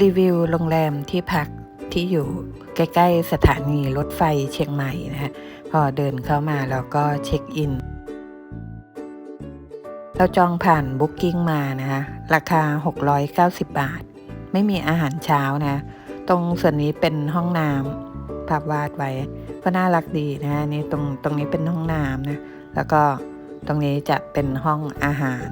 รีวิวโรงแรมที่พักที่อยู่ใกล้ ๆ สถานีรถไฟเชียงใหม่นะฮะพอเดินเข้ามาแล้วก็เช็คอิน เราจองผ่านบุ๊กกิ้งมานะคะราคา 690 บาท ไม่มีอาหารเช้านะ ตรงส่วนนี้เป็นห้องน้ำภาพวาดไว้ ก็น่ารักดีนะนี่ตรงตรงนี้เป็นห้องน้ำนะ แล้วก็ตรงนี้จะเป็นห้องอาหาร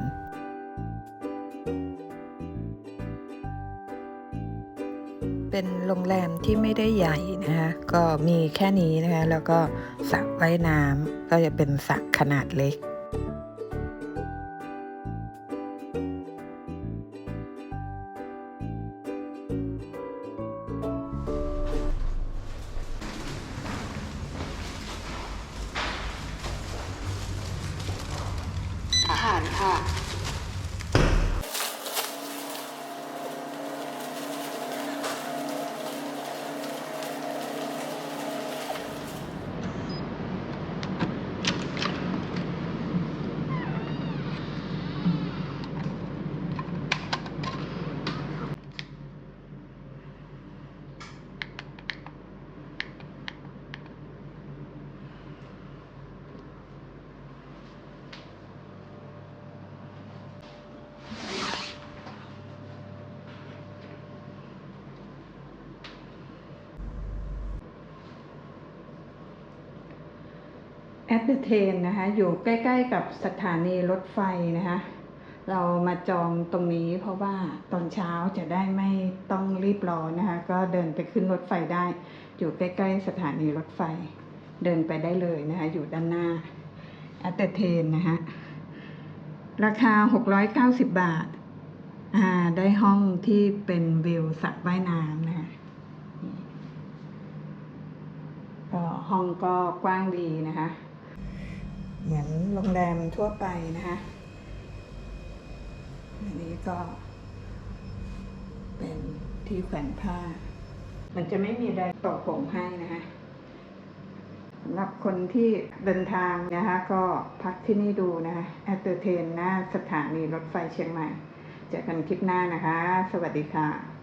เป็นโรงแรมที่ไม่ได้ใหญ่นะคะก็มีแค่นี้นะคะแล้วก็สระว่ายน้ำก็จะเป็นสระขนาดเล็กอาหารค่ะ แอดเดเทนนะคะอยู่ใกล้ๆกับสถานีรถไฟนะคะเรามาจองตรงนี้เพราะว่าตอนเช้าจะได้ไม่ต้องรีบร้อนนะคะก็เดินไปขึ้นรถไฟได้ อยู่ใกล้ๆสถานีรถไฟ เดินไปได้เลยนะคะอยู่ด้านหน้าแอดเดเทนนะคะราคา 690 บาทอ่าได้ห้องที่เป็นวิวสระว่ายน้ำนะคะก็ห้องก็กว้างดีนะคะ เหมือนโรงแรมทั่วไปนะคะอันนี้ก็ เป็นที่แขวนผ้า มันจะไม่มีแดงตกผมให้นะคะสำหรับคนที่เดินทางนะคะ ก็พักที่นี่ดูนะคะแอตเตอร์เทนหน้าสถานีรถไฟเชียงใหม่เจอกันคลิปหน้านะคะ สวัสดีค่ะ